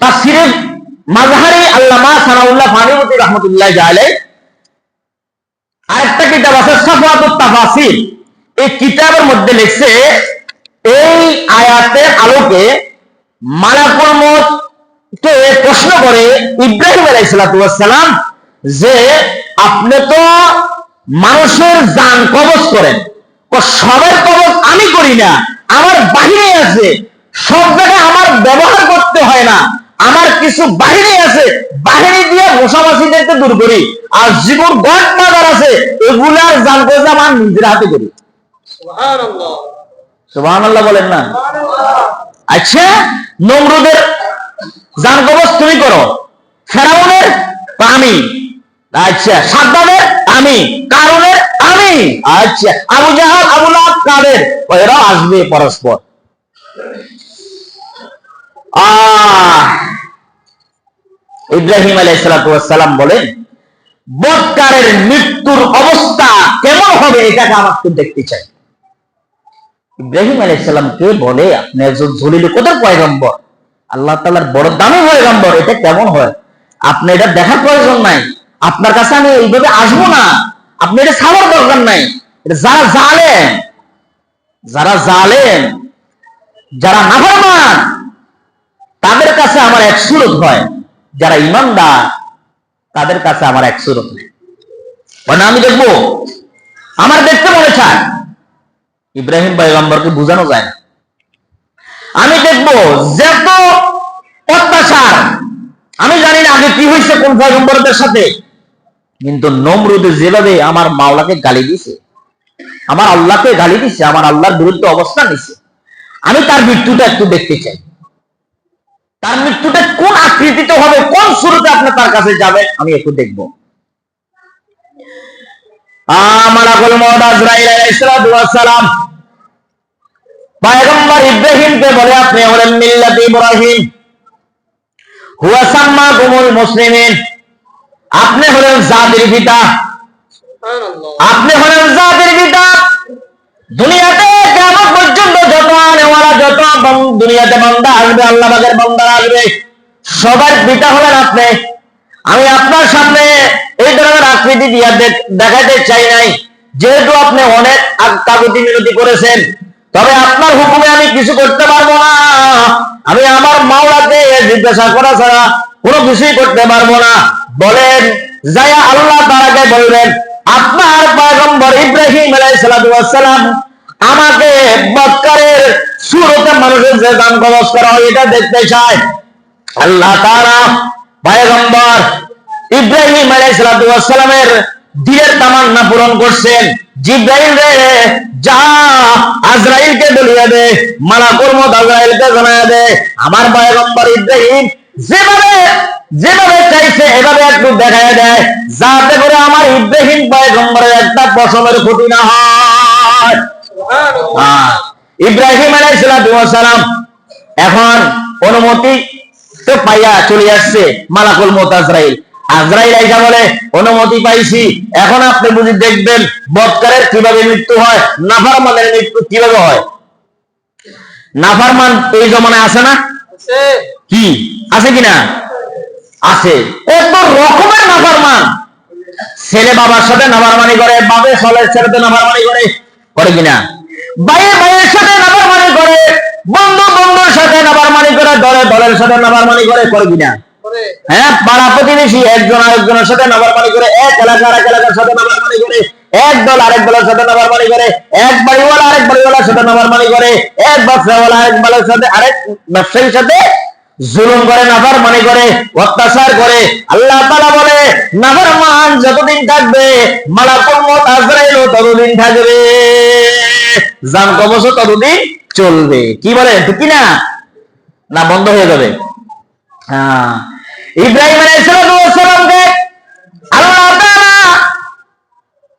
তাফসিরে মাজহারি আল্লামা সানাউল্লাহ জালে আরেকটা কিতাব আছে এই কিতাবের মধ্যে লিখছে, এই আয়াতের আলোকে মালাকুল মত কে প্রশ্ন করে ইব্রাহিম আলাইসালাম যে আপনি তো মানুষের যান কবজ করেন। সবার কবজ আমি করি না, আমার বাহিরে আছে। সব জায়গায় আমার ব্যবহার করতে হয় না। আমার কিছু বাহিনী আছে বাহিনী দিয়ে মশামাছিদেরকে দূর করি। আর জীবন গড বাজার আছে এগুলার জান কবজ আমার নিজের হাতে করি। সুবহান বলেন না? আচ্ছা নমরুদের জান কবজ তুমি করো। ফেরাউনের আমি। আচ্ছা সাদ্দামের আমি। কারণের আমি। আচ্ছা আবু জাহাল আবু লাহাব কাদের? এরা আসবে পরস্পর। আহ! ইব্রাহিম আলাইসালাম বলেন, বৎকারের মৃত্যুর অবস্থা কেমন হবে এটাকে আমার তো দেখতে চাই। ইব্রাহিম আলাইসাল্লামকে বলে, আপনি একজন জলিল কোথায় পয়গম্বর। আল্লাহ তালার বড় দামি পয়গম্বর, এটা কেমন হয়? আপনি এটা দেখার প্রয়োজন নাই। আপনার কাছে আমি এইভাবে আসব না। আপনি এটা ছাড়ার দরকার নাই। এটা যারা জালেন যারা জালেন যারা নাফরমান তাদের কাছে আমার এক সুরত হয়। যারা ইমানদার, তাদের কাছে আমার এক সুরত নেই। মানে আমি দেখব, আমার দেখতে মনে চায়। ইব্রাহিম পয়গম্বরকে বোঝানো যায় না। আমি দেখব, যত অত্যাচার, আমি জানি না আগে কি হয়েছে কোন পয়গম্বরদের সাথে, কিন্তু নমরুদে যেভাবে আমার মাওলাকে গালি দিছে, আমার আল্লাহকে গালি দিছে, আমার আল্লাহর বিরুদ্ধে অবস্থান নিছে, আমি তার মৃত্যুটা একটু দেখতে চাই। তার মৃত্যুটা কোন আকৃতিতে হবে? কোন শুরুতে আপনি তার কাছে যাবেন? আমি একটু দেখব। আমালাকুল মওদ আজরাইল আলাইহিস সালাম। পয়গম্বর ইব্রাহিমকে বলে আপনি হলেন মিল্লাত ইব্রাহিম। হুয়া সাম্মাকুমুল মুসলিমিন। আপনি হলেন জাতির পিতা। আপনি হলেন জাতির পিতা। দুনিয়াতে কেমন পর্যন্ত যত দুনিয়াতে বান্দা আসবে আল্লাহ বাগের বান্দা আসবে। সবার পিতা হলেন আপনি। আমি আপনার সামনে এই ধরনের আকৃতি দিয়া দেখাতে চাই নাই। যেহেতু আপনি অনেক কাকুতি মিনতি করেছেন, তবে আপনার হুকুমে আমি কিছু করতে পারব না। আমি আমার মাওলাকে জিজ্ঞাসা করা ছাড়া কোনো কিছুই করতে পারব না। বলেন, যায়া আল্লাহ তারাকে বলবেন, আপনার পয়গম্বর ইব্রাহিম আলাইসালাম আমাকে বৎকারের সুরতে মানুষের যে দান কবচ করা হয়, এটা দেখতে চায় আল্লাহ তারা ইব্রাহিম আলাইসালামের দিলের তামান্না পূরণ করছেন। জিব্রাইল রে, যা আজরাইলকে বলিয়া দে, মালাকুল মত আজরাইলকে জানায়া দে। আমার পয়গম্বর ইব্রাহিম যেভাবে যেভাবে চাইছে, এভাবে একটু দেখায় দেয়, যাতে করে আমার ইব্রাহিম পয়গম্বরের একটা পশমের ক্ষতি না হয়। ইব্রাহিম আলাইসালাম এখন অনুমতি তো পাইয়া চলে আসছে মালাকুল মত আজরাইল। আজরাইল আইসা বলে অনুমতি পাইছি। এখন আপনি বুঝি দেখবেন বৎকারের কীভাবে মৃত্যু হয় নাফারমানের মৃত্যু কীভাবে হয়? নাফারমান এই জমানায় আছে না? কি? আছে কিনা আছে। এত রকমের নাফারমান। ছেলে বাবার সাথে নাফারমানি করে বাবে সলের সাথে নাফারমানি করে করে কিনা ভাইয়ে ভাইয়ের সাথে নাফারমানি করে। বন্ধু বন্ধুর সাথে নাফারমানি করে দলে দলের সাথে নাফারমানি করে করে কিনা? হ্যাঁ পাড়া প্রতিবেশী একজন আরেকজনের সাথে নাফারমানি করে এক এলাকা আরেক এলাকার সাথে নাফারমানি করে এক দল আরেক দলের সাথে নাফারমানি করে এক বাড়িওয়ালা আরেক বাড়িওয়ালার সাথে নাফারমানি করে এক ব্যবসাওয়ালা আরেক বালের সাথে আরেক ব্যবসায়ীর সাথে জুলুম করে নাফার মানে করে অত্যাচার করে। আল্লাহ তালা বলে নাফার মান যতদিন থাকবে মালাকুল মত আজরাইল ততদিন থাকবে। জান কবচ ততদিন চলবে। কি বলে, ঠিক না না, বন্ধ হয়ে যাবে। হ্যাঁ। ইব্রাহিম আলাইসালামকে আল্লাহ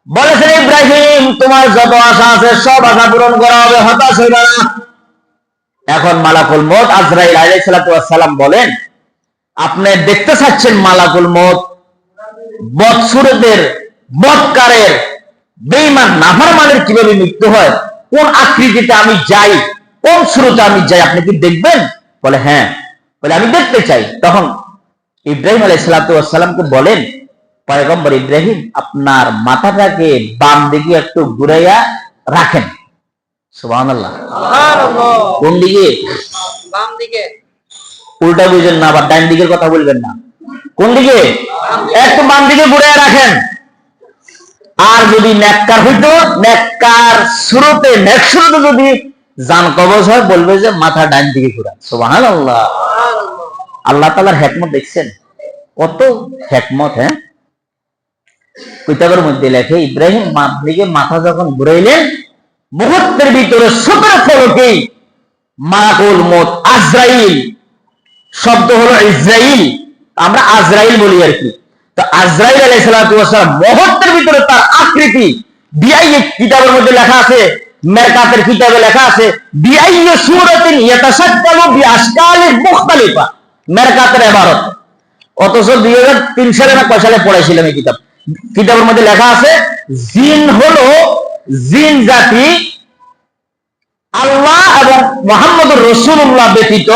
বলেছেন, ইব্রাহিম, তোমার যত আশা আছে, সব আশা পূরণ করা হবে, হতাশ হইবে না। এখন মালাকুল মত আজরাইল আলাইসালাম বলেন, আপনি দেখতে চাচ্ছেন মালাকুল মত বৎসুরদের বৎকারের বেইমান নাফারমানের কীভাবে মৃত্যু হয়? কোন আকৃতিতে আমি যাই? কোন স্রোতে আমি যাই? আপনি কি দেখবেন? বলে হ্যাঁ। বলে আমি দেখতে চাই। তখন ইব্রাহিম আলাই সালাতামকে বলেন পয়গম্বর ইব্রাহিম আপনার মাথাটাকে বাম দিকে একটু ঘুরাইয়া রাখেন। সুবাহ কোন দিকে? বাম দিকে। উল্টা বুঝেন না আবার ডান দিকের কথা বলবেন না। কোন দিকে। একটু বাম দিকে ঘুরাইয়া রাখেন। আর যদি নেককার হইতো, নেককার শুরুতে নেক শুরুতে যদি জান কবজ হয়, বলবে যে মাথা ডান দিকে ঘুরা। সুবাহান আল্লাহ আল্লাহ তালার হেকমত দেখছেন? কত হেকমত হ্যাঁ? কিতাবের মধ্যে লেখে, ইব্রাহিম দিকে মাথা যখন ঘুরাইলেন, মুহূর্তের ভিতরে সতেরো ফলকেই মাকুল মত আজরাইল। শব্দ হলো ইসরাইল আমরা আজরাইল বলি আর কি। আজরাইল আলাই সালাম মুহূর্তের ভিতরে তার আকৃতি বিআই কিতাবের মধ্যে লেখা আছে, মেরকাতের কিতাবে লেখা আছে সালে না কয় সালে পড়াইছিলাম এই কিতাব? কিতাবের মধ্যে লেখা আছে, জিন হলো জিন জাতি আল্লাহ এবং মোহাম্মদ রসুল্লাহ ব্যতীত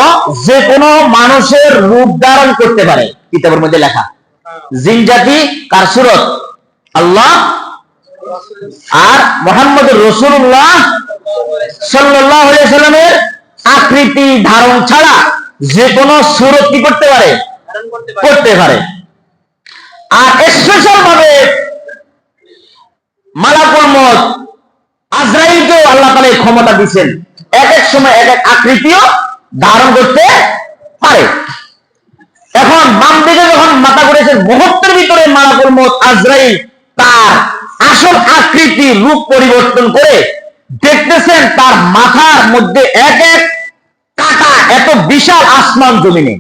যে কোনো মানুষের রূপ ধারণ করতে পারে, কিতাবের মধ্যে লেখা। জিন জাতি কার সুরত? আল্লাহ আর মোহাম্মদ রসুল্লাহ সাল্লামের আকৃতি ধারণ ছাড়া যে কোনো সুরত কি করতে পারে? করতে পারে। আর স্পেশাল ভাবে মালাকুল মত আজরাইলকেও আল্লাহ তালা ক্ষমতা দিচ্ছেন এক এক সময় এক এক আকৃতিও ধারণ করতে পারে। এখন বাম দিকে মাথা করেছেন মুহূর্তের ভিতরে মালাকুল মত আজরাইল তার আসল আকৃতি রূপ পরিবর্তন করে দেখতেছেন তার মাথার মধ্যে এক এক কাটা এত বিশাল আসমান জমিনে।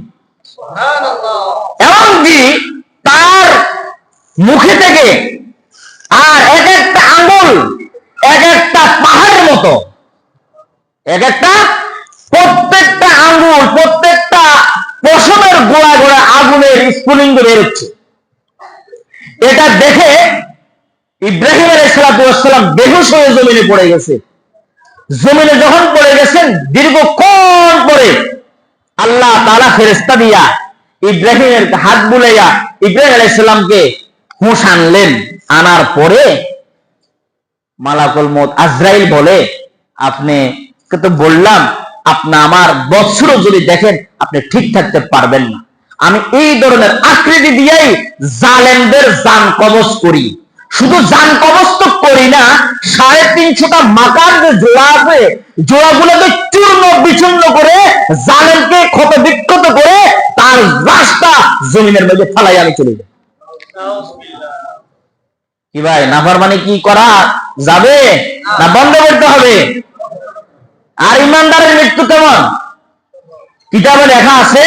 এমনকি তার মুখে থেকে আর এক একটা আঙ্গুল এক একটা পাহাড়ের মতো এক একটা প্রত্যেকটা আঙ্গুল প্রত্যেকটা পশমের গোড়া গোড়া আগুনের স্ফুলিঙ্গ বেরোচ্ছে এটা দেখে ইব্রাহিম আলাইসালাম বেহুশ হয়ে জমিনে পড়ে গেছে। জমিনে যখন পড়ে গেছেন, দীর্ঘক্ষণ পরে আল্লাহ তালা ফেরেস্তা দিয়া ইব্রাহিমের হাত বুলাইয়া ইব্রাহিম আলাইসাল্লামকে হুঁশ আনলেন। আনার পরে মালাকুল মত আজরাইল বলে, আপনি তো বললাম, আপনি আমার বৎসর যদি দেখেন, আপনি ঠিক থাকতে পারবেন না। আমি এই ধরনের আকৃতি দিয়েই জালেমদের জান কবচ করি। শুধু জান কবচ তো করি না, সাড়ে তিনশোটা মাকার যে জোড়া আছে, জোড়াগুলোকে চূর্ণ বিচূর্ণ করে জালেমকে ক্ষত বিক্ষত করে তার রাস্তা জমিনের মধ্যে ফালাই আমি চলে যাই। কি ভাই নাফার মানে কি করা যাবে না বন্ধ করতে হবে? আর ইমানদারের মৃত্যু কেমন? কিতাবে লেখা আছে